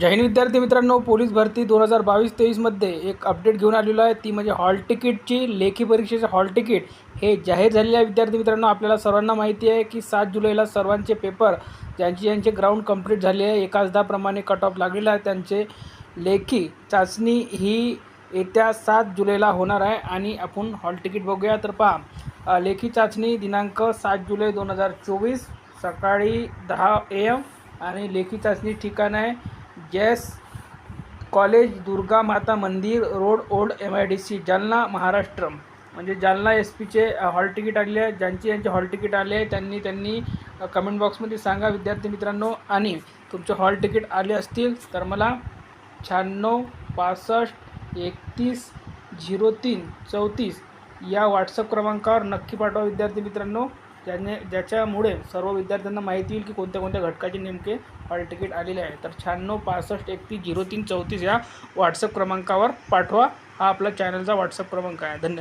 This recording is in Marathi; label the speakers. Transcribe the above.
Speaker 1: जय हिंद विद्यार्थी मित्रांनो पोलीस भरती दोन हजार बावीस तेवीसमध्ये एक अपडेट घेऊन आलेलो आहे. ती म्हणजे हॉल तिकीटची लेखी परीक्षेचे हॉल तिकीट हे जाहीर झालेले आहे. विद्यार्थी मित्रांनो आपल्याला सर्वांना माहिती आहे की सात जुलैला सर्वांचे पेपर ज्यांचे ज्यांचे ग्राउंड कंप्लीट झाले आहे एकाचदाप्रमाणे कट ऑफ लागलेला आहे. त्यांचे लेखी चाचणी ही येत्या सात जुलैला होणार आहे आणि आपण हॉल तिकीट बघूया. तर पहा लेखी चाचणी दिनांक सात जुलै दोन हजार चोवीस सकाळी दहा ए एम आणि लेखी चाचणी ठिकाण आहे. जैस कॉलेज दुर्गा माता मंदिर road old M I D C Jalna Maharashtra म्हणजे जालना एस पीचे हॉल तिकीट आलेले आहे ज्यांचे यांचे हॉल तिकीट आले आहे त्यांनी त्यांनी कमेंट बॉक्समध्ये सांगा विद्यार्थी मित्रांनो. आणि तुमचे हॉल तिकीट आले असतील तर मला शहाण्णव पासष्ट एकतीस झिरो तीन चौतीस या व्हॉट्सअप क्रमांकावर नक्की पाठवा विद्यार्थी मित्रांनो. ज्याने ज्याच्यामुळे सर्व विद्यार्थ्यांना माहिती येईल की कोणत्या कोणत्या घटकाचे नेमके हॉल तिकीट आलेले आहे. तर शहाण्णव पासष्ट एकतीस झिरो तीन चौतीस या व्हॉट्सअप क्रमांकावर पाठवा. हा आपला चॅनलचा व्हॉट्सअप क्रमांक आहे. धन्यवाद.